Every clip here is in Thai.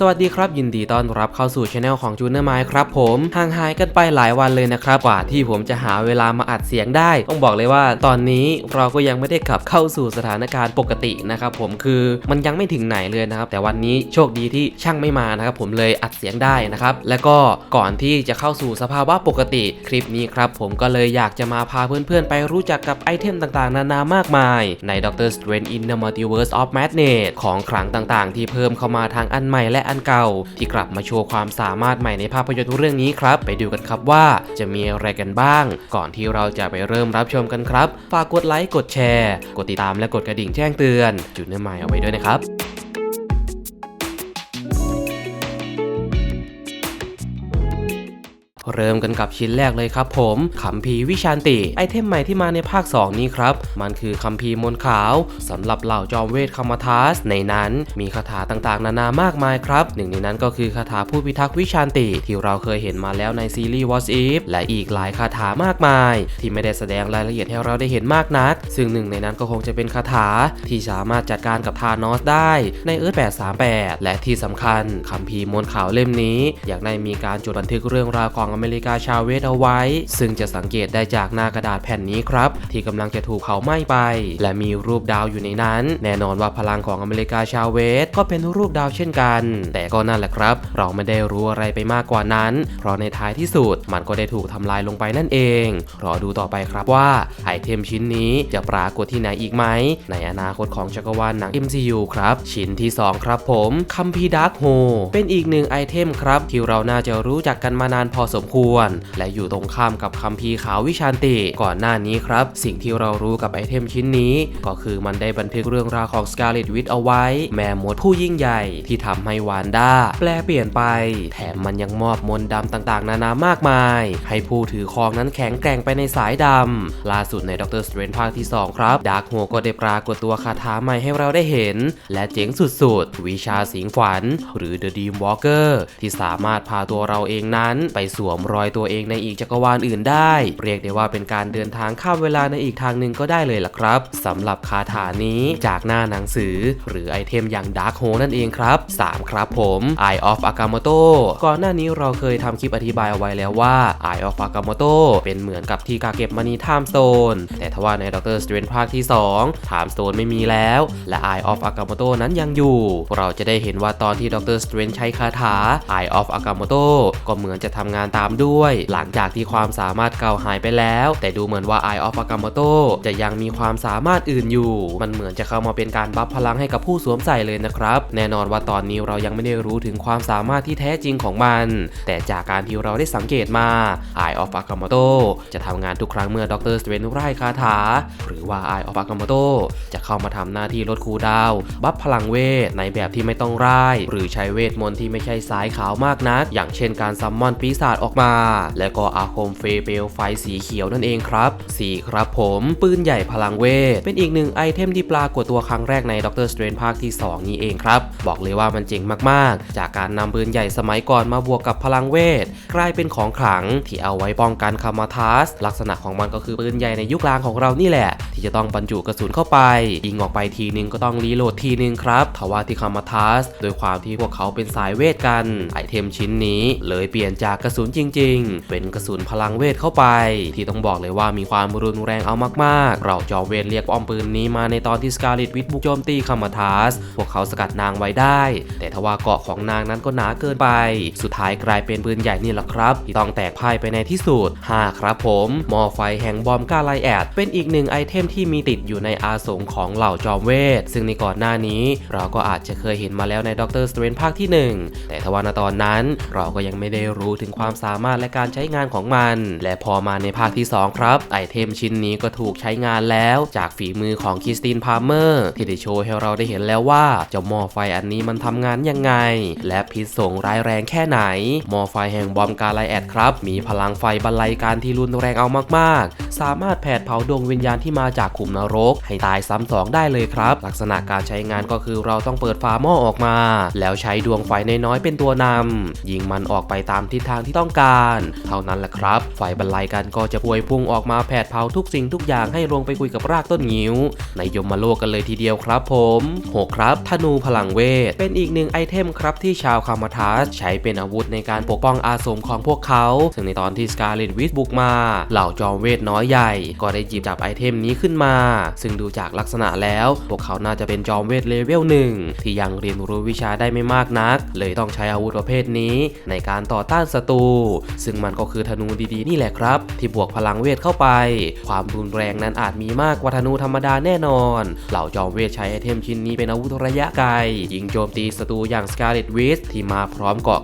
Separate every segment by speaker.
Speaker 1: สวัสดีครับยินดีต้อนรับเข้าสู่ช anel ของจูเนอร์ไมครับผมห่างหายกันไปหลายวันเลยนะครับกว่าที่ผมจะหาเวลามาอัดเสียงได้ ต้องบอกเลยว่าตอนนี้เราก็ยังไม่ได้กลับเข้าสู่สถานการณ์ปกตินะครับผมคือมันยังไม่ถึงไหนเลยนะครับแต่วันนี้โชคดีที่ช่างไม่มานะครับผมเลยอัดเสียงได้นะครับและก็ก่อนที่จะเข้าสู่สภาวะปกติคลิปนี้ครับผมก็เลยอยากจะมาพาเพื่อนๆ ไปรู้จักกับไอเทมต่างๆ นานามากมาย ใน Doctor Strange in the Multiverse of Madness ของขลังต่างๆ ที่เพิ่มเข้ามาทางอันใหม่และอันเก่า ที่กลับมาโชว์ความสามารถใหม่ในภาพยนตร์เรื่องนี้ครับ ไปดูกันครับว่าจะมีอะไรกันบ้าง ก่อนที่เราจะไปเริ่มรับชมกันครับ ฝากกดไลค์กดแชร์ กดติดตามและกดกระดิ่งแจ้งเตือน จุดเนื้อหมายเอาไว้ด้วยนะครับ เริ่มกันกับชิ้นแรกเลยครับผมคัมภีร์วิชานติไอเทมใหม่ที่มาในภาค 2 นี้ครับ มันคือคัมภีร์มนขาวสำหรับเหล่าจอมเวทคามาทัสในนั้นมีคาถาต่างๆ นานามากมายครับ หนึ่งในนั้นก็คือคาถาผู้พิทักษ์วิชานติ ที่เราเคยเห็นมาแล้วในซีรีส์ What If และอีกหลายคาถามากมาย ที่ไม่ได้แสดงรายละเอียดให้เราได้เห็นมากนัก ซึ่งหนึ่งในนั้นก็คงจะเป็นคาถาที่สามารถจัดการกับธานอสได้ในเอิร์ธ838 และที่สำคัญคัมภีร์มนขาวเล่มนี้อยากได้มีการจดบันทึกเรื่องราวของอเมริกาชาเวทเอาไว้ ซึ่งจะสังเกตได้จากหน้ากระดาษแผ่นนี้ครับ ที่กำลังจะถูกเผาไหม้ไป และมีรูปดาวอยู่ในนั้น แน่นอนว่าพลังของอเมริกาชาเวทก็เป็นรูปดาวเช่นกัน แต่ก็นั่นแหละครับ เราไม่ได้รู้อะไรไปมากกว่านั้น เพราะในท้ายที่สุดมันก็ได้ถูกทำลายลงไปนั่นเอง รอดูต่อไปครับว่าไอเทมชิ้นนี้จะปรากฏที่ไหนอีกไหม ในอนาคตของจักรวาลหนัง MCU ครับ ชิ้นที่ 2 ครับผมคัมพีดาร์คโฮเป็นอีกหนึ่งไอเทมครับ ที่เราน่าจะรู้จักกันมานานพอสมควร และอยู่ตรงข้ามกับคัมภีร์ขาววิชานติก่อนหน้านี้ครับ สิ่งที่เรารู้กับไอเทมชิ้นนี้ ก็คือมันได้บันทึกเรื่องราวของสกาเลตวิทเอาไว้ แม่มดผู้ยิ่งใหญ่ที่ทำให้วานด้าแปลเปลี่ยนไป แถมมันยังมอบมนต์ดำต่างๆ นานามากมาย ให้ผู้ถือครองนั้นแข็งแกร่งไปในสายดำล่าสุดในด็อกเตอร์สเตรนภาคที่ 2 ครับดาร์คโฮก็ได้ปรากฏตัวคาถาใหม่ให้เราได้เห็น และเจ๋งสุดๆ วิชาสิงฝัน หรือ The Dream Walker ที่สามารถพาตัวเราเองนั้นไปสวมรอยตัวเองในอีกจักรวาลอื่นได้ เรียกได้ว่าเป็นการเดินทางข้ามเวลาในอีกทางหนึ่งก็ได้เลยล่ะครับสำหรับคาถานี้จากหน้าหนังสือ หรือไอเทมอย่าง Dark h o นั่นเองครับ 3 ครับผม Eye of Agamotto ก่อนหน้านี้เราเคยทำคลิปอธิบายเอาไว้แล้วว่า Eye of Agamotto เป็นเหมือนกับที่กาเก็บมณี Time Stone แต่ทว่าใน Doctor Strange ภาคที่2 Time Stone ไม่มีแล้ว และ Eye of Agamotto นั้นยังอยู่ เราจะได้เห็นว่าตอนที่ Doctor Strange ใช้คาถา Eye of Agamotto ก็เหมือนจะทำงานตามด้วย หลังจากที่ความสามารถเก่าหายไปแล้ว แต่ดูเหมือนว่า Eye of Agamotto จะยังมีความสามารถอื่นอยู่ มันเหมือนจะเข้ามาเป็นการบัฟพลังให้กับผู้สวมใส่เลยนะครับ แน่นอนว่าตอนนี้เรายังไม่ได้รู้ถึงความสามารถที่แท้จริงของมัน แต่จากการที่เราได้สังเกตมา Eye of Agamotto จะทำงานทุกครั้งเมื่อดรสเตรนไร้คาถา หรือว่า Eye of Agamotto จะเข้ามาทำหน้าที่ลดคูดาว บัฟพลังเวทในแบบที่ไม่ต้องร่ายหรือใช้เวทมนต์ที่ไม่ใช่สายขาวมากนัก อย่างเช่นการซัมมอนปีศาจออกมา และก็อาคมเฟเปลไฟสีเขียวนั่นเองครับ 4 ครับผมปืนใหญ่พลังเวท เป็นอีกหนึ่งไอเทมที่ปรากฏตัวครั้งแรกในด็อกเตอร์สเตรนภาคที่ 2 นี้เองครับ บอกเลยว่ามันเจ๋งมากๆ จากการนำปืนใหญ่สมัยก่อนมาบวกกับพลังเวท กลายเป็นของขลังที่เอาไว้ป้องกันคามาทัส ลักษณะของมันก็คือปืนใหญ่ในยุคกลางของเรานี่แหละ ที่จะต้องบรรจุกระสุนเข้าไปยิงออกไปทีนึงก็ต้องรีโหลดทีนึงครับทว่าที่คามาทัสโดยความที่พวกเขาเป็นสายเวทกันไอเทมชิ้นนี้ เลยเปลี่ยนจากกระสุนจริง ๆ เป็นกระสุนพลังเวทเข้าไป ที่ต้องบอกเลยว่ามีความรุนแรงเอามากๆ เราจอมเวทเรียกป้อมปืนนี้มาในตอนที่สกาเลตวิทบุกโจมตีคามาทัสพวกเขาสกัดนางไว้ได้ แต่ทว่าเกาะของนางนั้นก็หนาเกินไป สุดท้ายกลายเป็นปืนใหญ่นี่แหละครับ ที่ต้องแตกพ่ายไปในที่สุด 5 ครับผมหม้อไฟแห่งบอมกาไลแอด เป็นอีกหนึ่งไอเทมที่มีติดอยู่ในอาสงของเหล่าจอมเวท ซึ่งในก่อนหน้านี้ เราก็อาจจะเคยเห็นมาแล้วในด็อกเตอร์สเตรนภาคที่ 1 แต่ทว่าณตอนนั้นเราก็ยังไม่ได้รู้ถึงความสามารถและการใช้งานของมัน และพอมาในภาคที่ 2 ครับ ไอเทมชิ้นนี้ก็ถูกใช้งานแล้วจากฝีมือของคริสตินพาร์เมอร์ที่ได้โชว์ให้เราได้เห็นแล้วว่าเจ้าหม้อไฟอันนี้มันทำงานยังไง และพิษส่งร้ายแรงแค่ไหน หม้อไฟแห่งบอมกาไลแอดครับ มีพลังไฟบรรลัยการที่รุนแรงเอามากๆ สามารถแผดเผาดวงวิญญาณที่มาจากขุมนรก ให้ตายซ้ำสองได้เลยครับ ลักษณะการใช้งานก็คือเราต้องเปิดฝาหม้อออกมา แล้วใช้ดวงไฟน้อยๆเป็นตัวนำยิงมันออกไปตามทิศทางที่ต้องการ เท่านั้นแหละครับไฟบรรลัยกันก็จะพวยพุ่งออกมาแผดเผาทุกสิ่งทุกอย่างให้ลงไปคุยกับรากต้นงิ้ว ในยมโลกกันเลยทีเดียวครับผมหครับธนูพลังเวท เป็นอีกหนึ่งไอเทมครับที่ชาวคามาทัสใช้เป็นอาวุธในการปกป้องอาสมของพวกเขา ซึ่งในตอนที่สกาเลตวิสบุกมา เหล่าจอมเวทน้อยใหญ่ ก็ได้หยิบจับไอเทมนี้ขึ้นมา ซึ่งดูจากลักษณะแล้ว พวกเขาน่าจะเป็นจอมเวทเลเวลหนึ่งที่ยังเรียนรู้วิชาได้ไม่มากนัก เลยต้องใช้อาวุธประเภทนี้ ในการต่อต้านศัตรูซึ่งมันก็คือธนูดีๆ นี่แหละครับ ที่บวกพลังเวทเข้าไป ความรุนแรงนั้นอาจมีมากกว่าธนูธรรมดาแน่นอน เหล่าจอมเวทใช้ไอเทมชิ้นนี้เป็นอาวุธระยะไกล ยิงโจมตีศัตรูอย่างสกาเลตวิสที่มาพร้อมเกาะ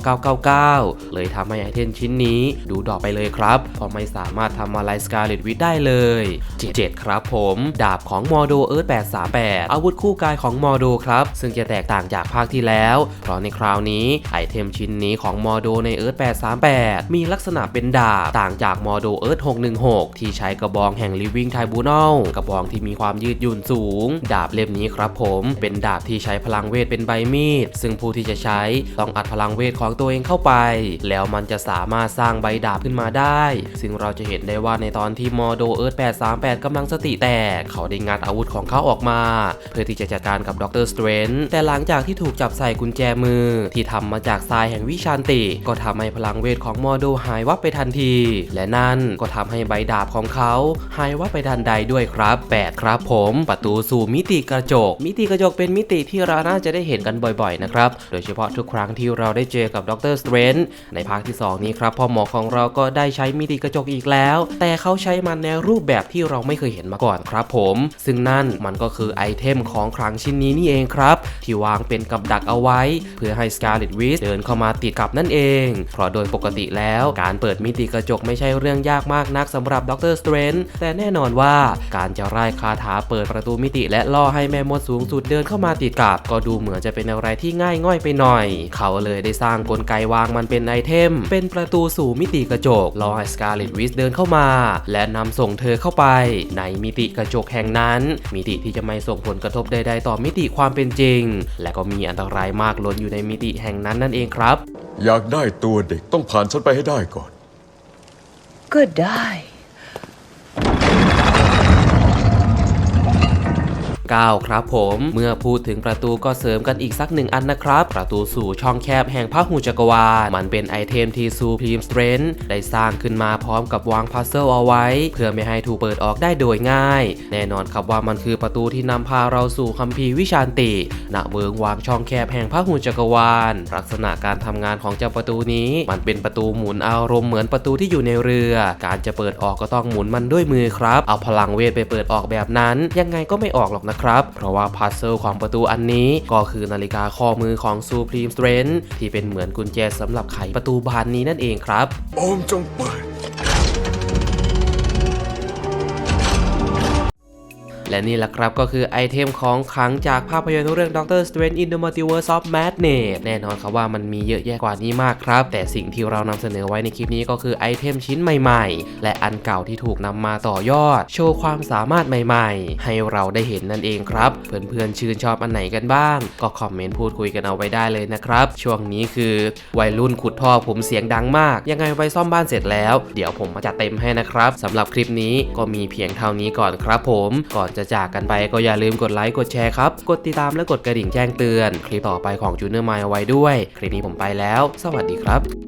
Speaker 1: 999 เลยทำให้ไอเทมชิ้นนี้ดูดอกไปเลยครับ เพราะไม่สามารถทำอะไรสกาเลตวิสได้เลย7ครับผม ดาบของมอโดเอิร์ธ838 อาวุธคู่กายของมอโดครับ ซึ่งจะแตกต่างจากภาคที่แล้ว เพราะในคราวนี้ไอเทมชิ้นนี้ของมอโดในเอิร์ธ838มีลักษณะเป็นดาบ ต่างจากมอโดเอิร์ธ616 ที่ใช้กระบองแห่ง Living Tribunal กระบองที่มีความยืดหยุ่นสูง ดาบเล่มนี้ครับผม เป็นดาบที่ใช้พลังเวทเป็นใบมีด ซึ่งผู้ที่จะใช้ต้องอัดพลังเวทของตัวเองเข้าไป แล้วมันจะสามารถสร้างใบดาบขึ้นมาได้ ซึ่งเราจะเห็นได้ว่าในตอนที่มอโดเอิร์ธ838กำลังสติแตกเขาได้งัดอาวุธของเขาออกมา เพื่อที่จะจัดการกับด็อกเตอร์สเตรนแต่หลังจากที่ถูกจับใส่กุญแจมือ ที่ทำมาจากทรายแห่งวิชาญติ ก็ทำให้พลังเวทของมอโดหายวับไปทันที และนั่นก็ทำให้ใบดาบของเขาหายวับไปทันใดด้วยครับ8ครับผมประตูสู่มิติกระจก มิติกระจกเป็นมิติที่เราน่าจะได้เห็นกันบ่อยๆนะครับ โดยเฉพาะทุกครั้งที่เราได้เจอกับด็อกเตอร์สเตรนท์ในภาคที่ 2 นี้ครับพ่อหมอของเราก็ได้ใช้มิติกระจกอีกแล้ว แต่เขาใช้มันในรูปแบบที่เราไม่เคยเห็นมาก่อนครับผม ซึ่งนั่นมันก็คือไอเทมของคลังชิ้นนี้นี่เองครับ ที่วางเป็นกับดักเอาไว้ เพื่อให้สกาเลตวิสเดินเข้ามาติดกับนั่นเองเพราะโดยปกติแล้ว การเปิดมิติกระจกไม่ใช่เรื่องยากมากนักสำหรับด็อกเตอร์สเตรนแต่แน่นอนว่าการจะไล่คาถาเปิดประตูมิติและล่อให้แม่มดสูงสุดเดินเข้ามาติดกับ ก็ดูเหมือนจะเป็นอะไรที่ง่ายง่อยไปหน่อย เขาเลยได้สร้างกลไกวางมันเป็นไอเทม เป็นประตูสู่มิติกระจกรอให้สกาเลตวิสเดินเข้ามา และนำส่งเธอเข้าไป ในมิติกระจกแห่งนั้น มิติที่จะไม่ส่งผลกระทบใด ๆ ต่อมิติความเป็นจริง และก็มีอันตรายมากล้นอยู่ในมิติแห่งนั้นนั่นเองครับ
Speaker 2: อยากได้ตัวเด็กต้องผ่านฉันไปให้ได้ก่อน
Speaker 3: ก็ได้
Speaker 1: 9 ครับผม เมื่อพูดถึงประตูก็เสริมกันอีกสักหนึ่งอันนะครับ ประตูสู่ช่องแคบแห่งพหูจักรวาล มันเป็นไอเทมที่ซูพรีมสเตรนได้สร้างขึ้นมาพร้อมกับวางพัซเซิลเอาไว้ เพื่อไม่ให้ถูกเปิดออกได้โดยง่าย แน่นอนครับว่ามันคือประตูที่นำพาเราสู่คัมภีร์วิชาญติณเวิงวางช่องแคบแห่งพหูจักรวาล ลักษณะการทำงานของเจ้าประตูนี้ มันเป็นประตูหมุนอารมณ์เหมือนประตูที่อยู่ในเรือ การจะเปิดออกก็ต้องหมุนมันด้วยมือครับ เอาพลังเวทไปเปิดออกแบบนั้น ยังไงก็ไม่ออกหรอกนะครับเพราะว่าพัซเซิลของประตูอันนี้ก็คือนาฬิกาข้อมือของ Supreme Strength ที่เป็นเหมือนกุญแจสำหรับไขประตูบานนี้นั่นเองครับ
Speaker 2: อมจงเปิด
Speaker 1: และนี่แหละครับก็คือไอเทมของขังจากภาพยนตร์เรื่อง Doctor Strange in the Multiverse of Madness แน่นอนครับว่ามันมีเยอะแยะกว่านี้มากครับ แต่สิ่งที่เรานำเสนอไว้ในคลิปนี้ก็คือไอเทมชิ้นใหม่ๆ และอันเก่าที่ถูกนำมาต่อยอด โชว์ความสามารถใหม่ๆ ให้เราได้เห็นนั่นเองครับ เพื่อนๆชื่นชอบอันไหนกันบ้าง ก็คอมเมนต์พูดคุยกันเอาไว้ได้เลยนะครับ ช่วงนี้คือวัยรุ่นขุดท่อผมเสียงดังมาก ยังไงไว้ซ่อมบ้านเสร็จแล้ว เดี๋ยวผมมาจัดเต็มให้นะครับสำหรับคลิปนี้ก็มีเพียงเท่านี้ก่อนครับผมก่อนจะจากกันไปก็อย่าลืมกดไลค์กดแชร์ครับ กดติดตามและกดกระดิ่งแจ้งเตือน คลิปต่อไปของจูเนอร์ไมเอาไว้ด้วย คลิปนี้ผมไปแล้ว สวัสดีครับ